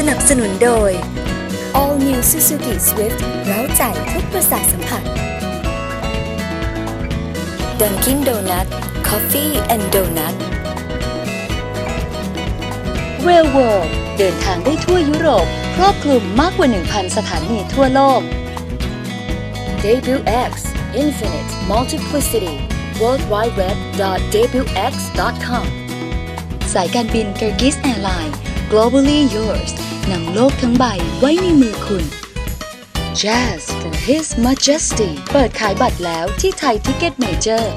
สนับสนุนโดย All New Suzuki Swift เร้าใจทุกประสาทสัมผัส Dunkin' Donut Coffee and Donut เรลเวิร์เดินทางได้ทั่วยุโรป ครอบคลุมมากกว่า 1,000 สถานีทั่วโลก Debut X Infinite Multiplicity World Wide Web debutx.com สายการบิน Turkish Airlines Globally Yours หนังโลกทั้งใบไว้ในมือคุณ Jazz for His Majesty เปิดขายบัตรแล้วที่ไทยทิกเก็ตเมเจอร์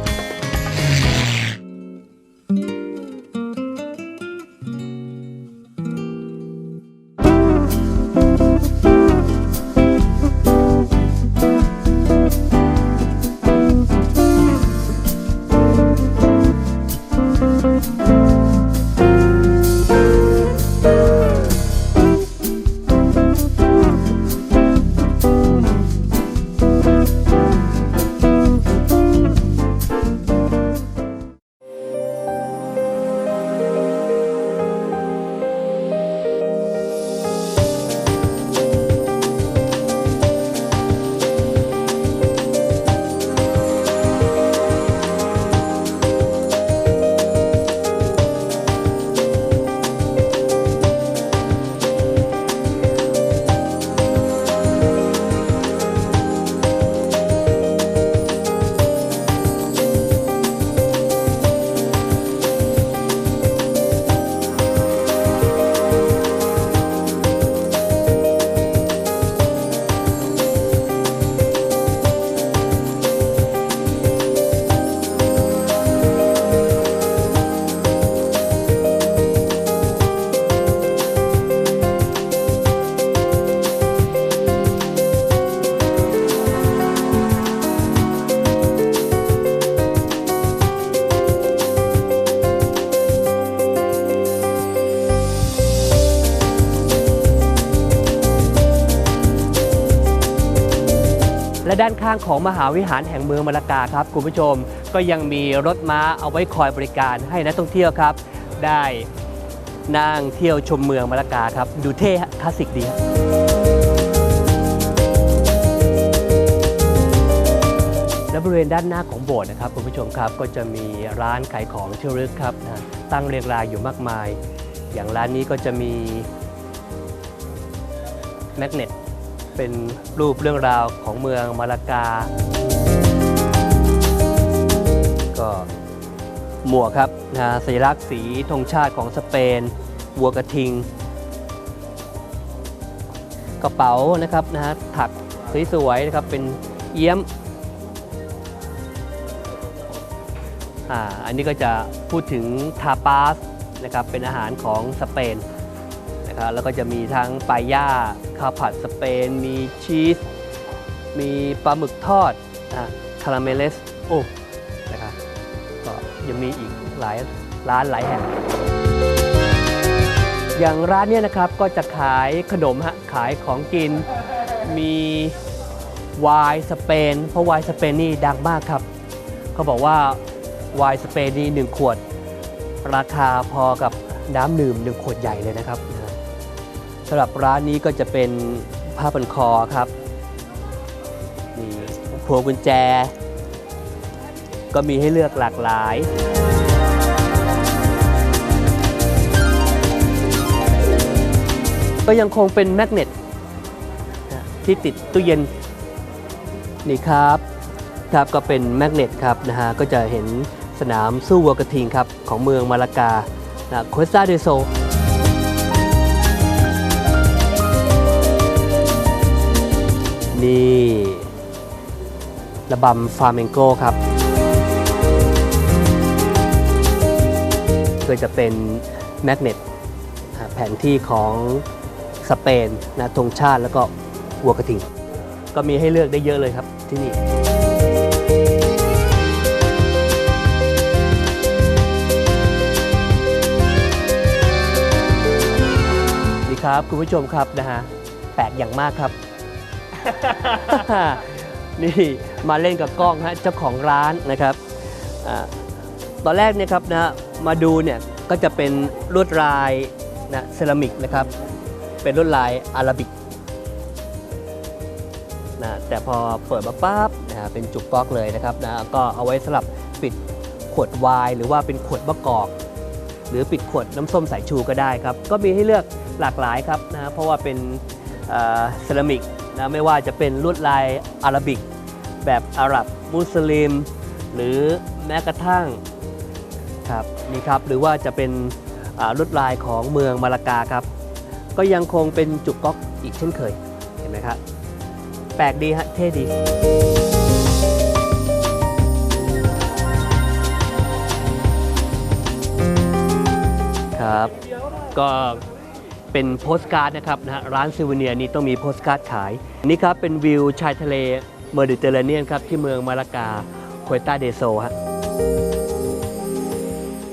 และด้านข้างของมหาวิหารแห่งเมืองมาลากาครับคุณผู้ชมก็ยังมีรถม้าเอาไว้คอยบริการให้นักท่องเที่ยวครับ ได้นั่งเที่ยวชมเมืองมาลากาครับ ดูเท่คลาสสิกดีฮะและบริเวณด้านหน้าของโบสถ์นะครับคุณผู้ชมครับก็จะมีร้านขายของที่ระลึกครับนะตั้งเรียงรายอยู่มากมาย อย่างร้านนี้ก็จะมีแมกเนต เป็นรูปเรื่องราวของเมืองมาลากา ก็หมวกครับนะสัญลักษณ์สีธงชาติของสเปนวัวกระทิง กระเป๋านะครับนะฮะถักสวยๆนะครับเป็นเอี้ยมอ่าอันนี้ก็จะพูดถึงทาปาสนะครับเป็นอาหารของสเปน นะครับแล้วก็จะมีทั้งปลาย่าข้าวผัดสเปน มีชีส มีปลาหมึกทอดนะคาราเมเลสโอ้นะครับก็ยังมีอีกหลายร้านหลายแห่งอย่างร้านเนี้ยนะครับก็จะขายขนมฮะขายของกินมีไวน์สเปนเพราะไวน์สเปนนี่ดังมากครับ เขาบอกว่าไวน์สเปนนี่หนึ่งขวด ราคาพอกับน้ำดื่มหนึ่งขวดใหญ่เลยนะครับ สำหรับร้านนี้ก็จะเป็นผ้าพันคอครับมีพวงกุญแจ ก็มีให้เลือกหลากหลายก็ยังคงเป็นแมกเนตที่ติดตู้เย็นนี่ครับครับก็เป็นแมกเนตครับนะฮะก็จะเห็นสนามสู้วัวกระทิงครับของเมืองมาลากานะโคสตาเดโซ นี่ระบำฟาเมงโกครับก็จะเป็นแมกเนตแผนที่ของสเปนนะธงชาติแล้วก็วัวกระทิง ก็มีให้เลือกได้เยอะเลยครับที่นี่ดีครับคุณผู้ชมครับนะฮะแปลกอย่างมากครับ นี่มาเล่นกับกล้องฮะเจ้าของร้านนะครับอตอนแรกเนี่ยครับนะมาดูเนี่ยก็จะเป็นลวดลายนะเซรามิกนะครับ เป็นลวดลายอาราบิกนะแต่พอเปิดมาปั๊บนะฮะเป็นจุกก๊อกเลยนะครับนะก็เอาไว้สำหรับปิดขวดไวน์หรือว่าเป็นขวดมะกอก หรือปิดขวดน้ำส้มสายชูก็ได้ครับ ก็มีให้เลือกหลากหลายครับนะเพราะว่าเป็นเซรามิก นะไม่ว่าจะเป็นลวดลายอาราบิก แบบอาหรับมุสลิม หรือแม้กระทั่งครับนี่ครับหรือว่าจะเป็นลวดลายของเมืองมาลากาครับ ก็ยังคงเป็นจุกก๊อกอีกเช่นเคยเห็นไหมครับแปลกดีฮะเท่ดีครับก็ เป็นโพสการ์ดนะครับนะฮะร้านซิวเนียนี่ต้องมีโพสการ์ดขาย นี่ครับเป็นวิวชายทะเลเมดิเตอร์เรเนียนครับที่เมืองมาลากาโคเตาเดโซฮะ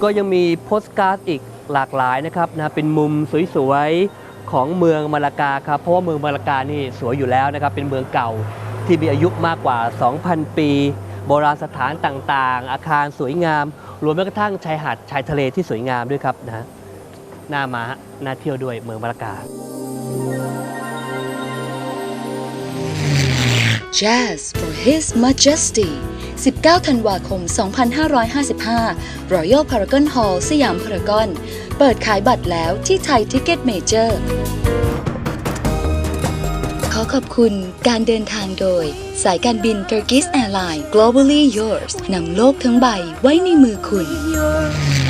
ก็ยังมีโพสการ์ดอีกหลากหลายนะครับนะเป็นมุมสวยๆของเมืองมาลากาครับเพราะว่าเมืองมาลากานี่สวยอยู่แล้วนะครับเป็นเมืองเก่าที่มีอายุมากกว่า 2,000 ปี โบราณสถานต่างๆ อาคารสวยงาม รวมแม้กระทั่งชายหาดชายทะเลที่สวยงามด้วยครับนะ ฮะน่ามาฮะน่าเที่ยวด้วยเมืองมาลากา Jazz for His Majesty 19 ธันวาคม 2555 Royal Paragon Hall สยามพารากอน เปิดขายบัตรแล้วที่ไทยทิกเก็ตเมเจอร์ ขอขอบคุณการเดินทางโดย สายการบิน Turkish Airlines Globally Yours นำโลกทั้งใบไว้ในมือคุณ Your